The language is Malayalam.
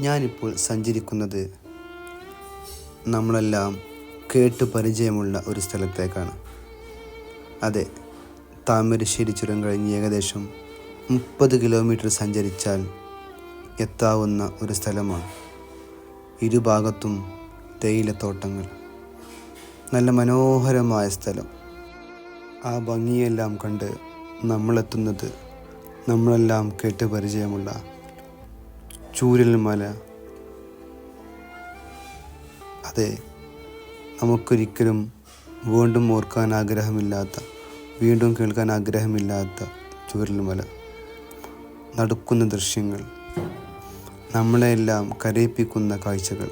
ഞാനിപ്പോൾ സഞ്ചരിക്കുന്നത് നമ്മളെല്ലാം കേട്ട് പരിചയമുള്ള ഒരു സ്ഥലത്തേക്കാണ്. അതെ താമരശ്ശേരി ചുരം കഴിഞ്ഞ് ഏകദേശം മുപ്പത് കിലോമീറ്റർ സഞ്ചരിച്ചാൽ എത്താവുന്ന ഒരു സ്ഥലമാണ്. ഇരുഭാഗത്തും തേയിലത്തോട്ടങ്ങൾ. നല്ല മനോഹരമായ സ്ഥലം. ആ ഭംഗിയെല്ലാം കണ്ട് നമ്മളെത്തുന്നത് നമ്മളെല്ലാം കേട്ട് പരിചയമുള്ള ചൂരൽ മല. അതെ നമുക്കൊരിക്കലും വീണ്ടും ഓർക്കാൻ ആഗ്രഹമില്ലാത്ത വീണ്ടും കേൾക്കാൻ ആഗ്രഹമില്ലാത്ത ചൂരൽമല നടക്കുന്ന ദൃശ്യങ്ങൾ നമ്മളെല്ലാം കരയിപ്പിക്കുന്ന കാഴ്ചകൾ.